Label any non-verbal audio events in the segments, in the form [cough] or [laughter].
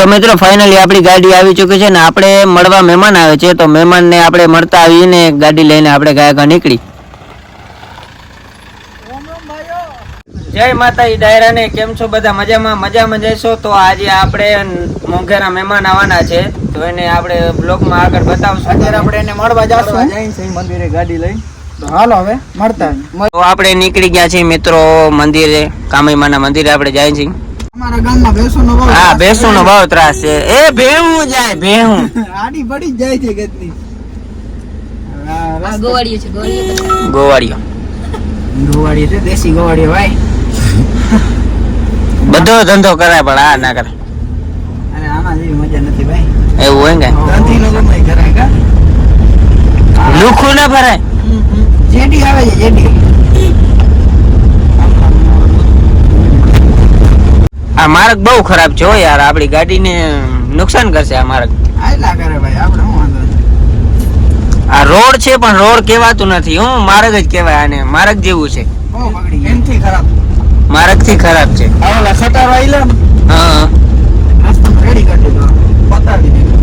તો મિત્રો ફાઇનલી આપણી ગાડી આવી ચૂકી છે ને આપણે મળવા મહેમાન આવે છે તો મહેમાનને આપણે મળતા આવીને ગાડી લઈને આપણે ગયા ગયા નીકળી. જય માતાજી ડાયરાને કેમ છો બધા? મજામાં મજામાં જઈશો? તો આજે આપણે મોંઘેરા મહેમાન આવવાના છે. તો એને આપણે બ્લોગમાં આગળ બતાવશું. અત્યારે આપણે એને મળવા જાશું. મંદિરે ગાડી લઈ તો હાલો હવે મળતા. તો આપણે નીકળી ગયા છીએ મિત્રો મંદિરે કામઈમાના મંદિરે આપણે જાય છીએ. અમારા ગામમાં ભેંસો નો હા ભેંસું નો ત્રાસ છે. એ ભેહું જાય ભેહું. [laughs] આડી પડી જાય છે ગતની ગોવાળીઓ છે ગોવાળીઓ ગોવાળીઓ. છે દેશી ગોવાળી ભાઈ [laughs] બધો ધંધો કરાય પણ આ ના કરે. અને આમાં જેવી મજા નથી ભાઈ. એવું હોય ને ગાંધી નો ગમે કરાય કા? લુખું ના ભરાય. જેડી આવે છે જેડી. આ માર્ગ બહુ ખરાબ છે હો યાર. આપણી ગાડીને નુકસાન કરશે આ માર્ગ. આયલા કરે ભાઈ આપણે શું વાંધો આ રોડ છે પણ રોડ કહેવાતું નથી. હું માર્ગ જ કહેવાય આને. માર્ગ જેવું છે. બહુ બગડી એમથી ખરાબ. માર્ગથી ખરાબ છે. આવેલા સટારો આયલા હા. રસ્તો રેડી કરી દીધો. બતાવી દીધું.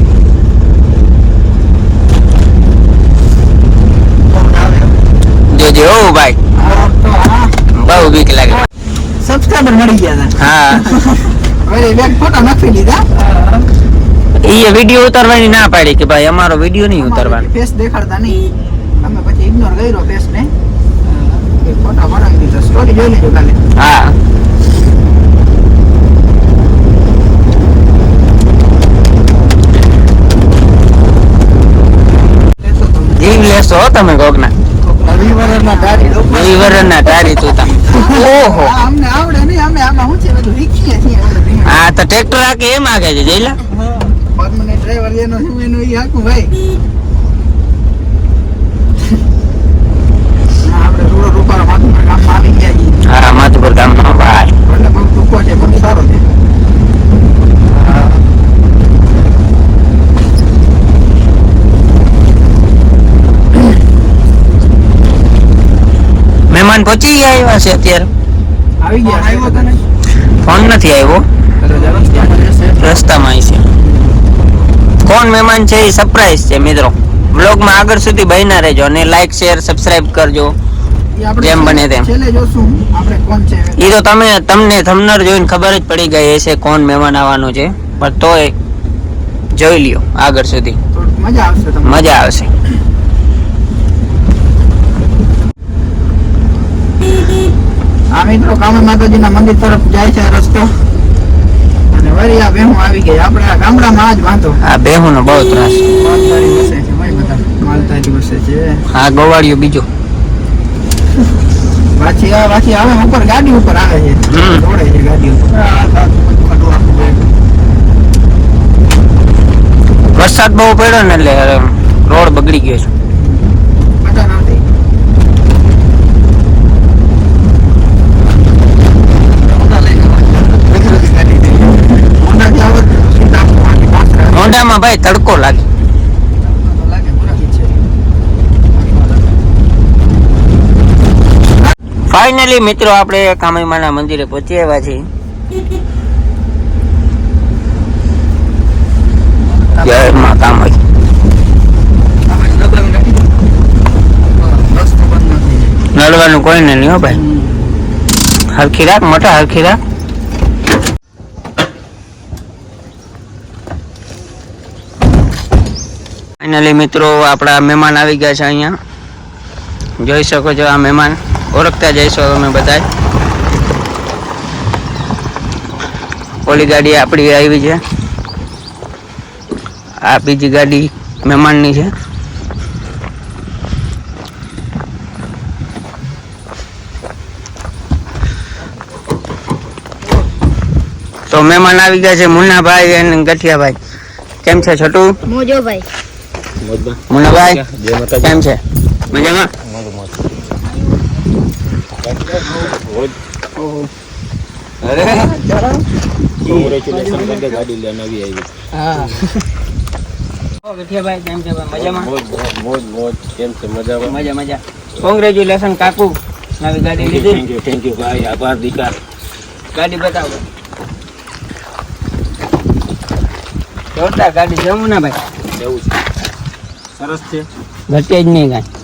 જોજે ભાઈ. બહુ બીક લાગે. સબસ્ક્રાઇબર મળી ગયા હા. હવે બેગ ફોટો નાખી દીધા. એ વીડિયો ઉતારવાની ના પાડી કે ભાઈ અમારો વીડિયો નહીં ઉતારવાનો. ફેસ દેખાડતા નહીં. અમે પછી ઇગ્નોર કર્યો ફેસ ને. ફોટા બનાવી દીધો. સ્ટોરી જોઈ લેજો કાલે હા. જીવ લેશો તમે કોકના. ગાડી લોકો તું ઓહો. અમને આવડે નહીં અમે આમાં શું છે બધું શીખીએ છીએ આપણે તો ટ્રેક્ટર આકે એમ આગે છે જઈલા પરમાનન્ટ ડ્રાઈવર જેનો શું એનો ઈ હાંકું ભાઈ. આપણે થોડો રૂપારો માથું આવી ગયા હા ભાઈ એટલે બહુ ટૂંકો છે પણ મહેમાન પહોંચી આવ્યા છે અત્યારે. આવી ગયા ફોન નથી આવ્યો. રસ્તામાં આવી છે. કોણ મહેમાન છે એ સરપ્રાઈઝ છે મિત્રો. બ્લોગમાં આગળ સુધી બન્યા રહેજો અને લાઈક શેર સબસ્ક્રાઇબ કરજો. જેમ બને તેમ. છેલ્લે જોશું આપણે કોણ છે. એ તો તમે તમને થમનર જોઈને ખબર જ પડી ગઈ હશે કોણ મહેમાન આવવાનું છે. પણ તોય જોઈ લ્યો આગળ સુધી. મજા આવશે મજા આવશે. આ મિત્રો કામે માતાજીના મંદિર તરફ જાય છે રસ્તો. અને વળી આ બેહું આવી ગઈ. આપણે આ ગામડામાં આ જ વાંધો. આ બેહુનો બહુ ત્રાસ. માલધારી વસે છે ભાઈ બધા. માલધારી વસે છે. આ ગોવાળિયો બીજો. પાછી આ પાછી આવે ઉપર ગાડી ઉપર આવે છે. દોડે છે ગાડી ઉપર. વરસાદ બહુ પડ્યો ને એટલે રોડ બગડી ગયો છે. ભાઈ તડકો લાગે. ફાઇનલી મિત્રો આપણે કામઈમાના મંદિરે પહોંચી આવ્યા છીએ. નડવાનું કોઈને નહીં હો ભાઈ. હરખી રાખ, મોટા હરખી રાખ. ફાઇનલી મિત્રો, આપણા મહેમાન આવી ગયા છે અહીંયા. જોઈ શકો છો આ મહેમાન. ઓળખતા જઈશો તમે બધા ઓલી ગાડી આપણી આવી છે. આ બીજી ગાડી મહેમાનની છે. તો મહેમાન આવી ગયા છે મુન્નાભાઈ અને ગઠિયાભાઈ. કેમ છે, છોટું? મોજો ભાઈ કેમ છે? મજામાં? કોંગ્રેચ્યુલેશન કાકુ. નવી ગાડી લીધી. થેન્ક યુ થેન્ક યુ ભાઈ. આભાર દીકાર. ગાડી બતાવો. જોરદાર ગાડી જવું ના ભાઈ. જવું છે. સરસ છે. ઘટે જ નહીં કાંઈ.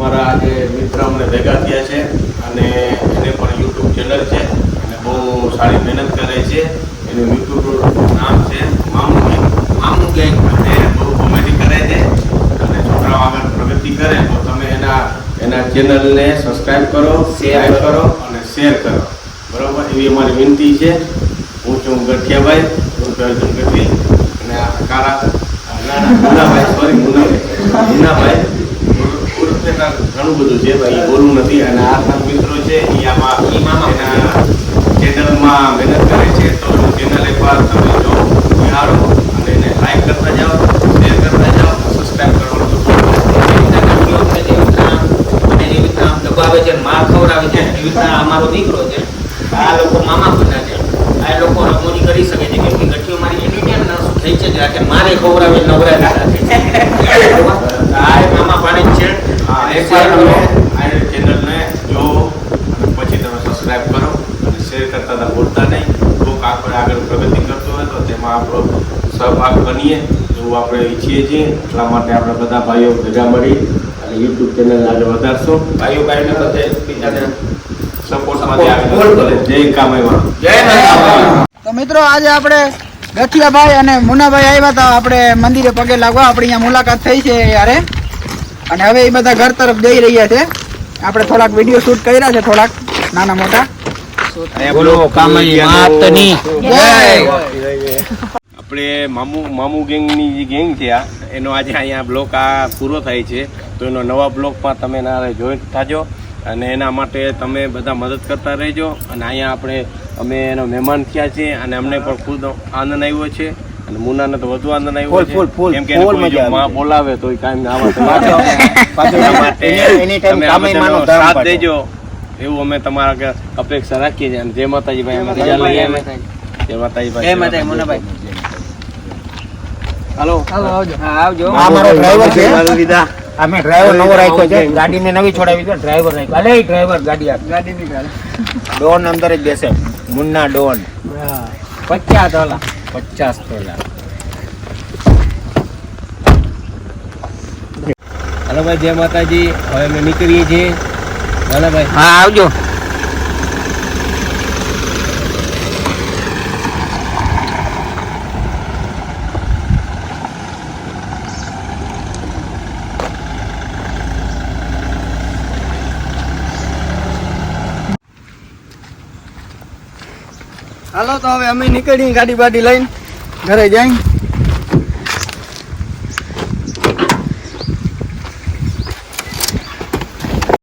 અમારા આજે મિત્ર અમને ભેગા થયા છે અને એને પણ યુટ્યુબ ચેનલ છે. અને બહુ સારી મહેનત કરે છે. એનું યુટ્યુબ નામ છે મામુ ગેંગ. મામુ ગેંગ અને બહુ કોમેડી કરે છે. અને છોકરાઓ આગળ પ્રગતિ કરે તો તમે એના એના ચેનલને સબસ્ક્રાઈબ કરો શેર કરો. અને શેર કરો. બરાબર? એવી અમારી વિનંતી છે. હું છું ગઠિયાભાઈ હું અર્જુન ગઢવી અને આ કારા ના ના મુન્નાભાઈ સોરી ઉર્ફે ના ઘણું બધું છે ભાઈ બોલવું નથી. અને આ મિત્રો છે એ ચેનલમાં મહેનત કરે છે. તો ચેનલ એકવાર તમે જો નિહાળો અને એને લાઈક કરતા જાઓ શેર કરતા જાઓ સબસ્ક્રાઈબ કરવાનું છે માં ખવડાવે છે એવી રીતના અમારો દીકરો છે આ લોકો મામા બધા છે. આ લોકો રમોજી કરી શકે છે. કેમ કે મારી એની કેમ ન થઈ છે રાખે મારે ખવડાવે નવરા રાખે આ એ મામા પાણી જ છે હા અને એકવાર શેર કરો. ચેનલને જો અને પછી તમે સબસ્ક્રાઇબ કરો અને શેર કરતા હતા ભૂલતા નહીં કોઈક આપણે આગળ પ્રગતિ કરતો હોય તો તેમાં આપણો સહભાગ બનીએ એવું આપણે ઈચ્છીએ છીએ એટલા માટે આપણે બધા ભાઈઓ ભેગા મળી અને યુટ્યુબ ચેનલ આગળ વધારશો ભાઈઓ બહેનો સાથે બીજાને સપોર્ટમાંથી. વધો. જય કામેમાં જય તો મિત્રો આજે આપણે ગઠિયાભાઈ અને મુનાભાઈ આવ્યા હતા આપણે મંદિરે પગે લાગવા આપણે અહીંયા મુલાકાત થઈ છે યારે અને હવે એ બધા ઘર તરફ જઈ રહ્યા છે. આપણે થોડાક વીડિયો શૂટ કર્યા છે થોડાક નાના મોટા. બોલો કામની માતની જય! આપણે મામુ મામુ ગેંગની જે ગેંગ છે આ એનો આજે અહીંયા બ્લોક આ પૂરો થાય છે. તો એનો નવા બ્લોકમાં તમે ના જોઈન્ટ થાજો. અને એના માટે તમે બધા મદદ કરતા રહેજો. અને અહીંયા આપણે અમે એનો મહેમાન થયા છીએ અને અમને પણ ખુદ આનંદ આવ્યો છે. અને મુનાને તો વધુ આનંદ આવ્યો ફૂલ કેમ કે માં બોલાવે તો કાંઈ આવા. ના જાઓ. [laughs] એના તમે આ બધાનો સાથ દેજો. એવું અમે તમારા અપેક્ષા રાખીએ છીએ. અને જય માતાજી ભાઈ અમે રજા લઈએ અમે જય માતાજી ભાઈ જય માતાજી મુનાભાઈ. હાલો. આવજો. હા આવજો. આ મારો ડ્રાઈવર છે. અમે ડ્રાઈવર નવો રાખ્યો છે. ગાડીને નવી છોડાવી છે. ડ્રાઈવર રાખ્યો. અલે ડ્રાઈવર ગાડી આપ. ગાડી નીકળે ડોન અંદર જ બેસે. મુન્ના ડોન. પચાસ ડોલર પચાસ તોલા. હલો ભાઈ જય માતાજી. હવે અમે નીકળીએ છીએ. હાલો હા આવજો. હાલો તો હવે અમે નીકળી ગાડી બાડી લઈને. ઘરે જઈ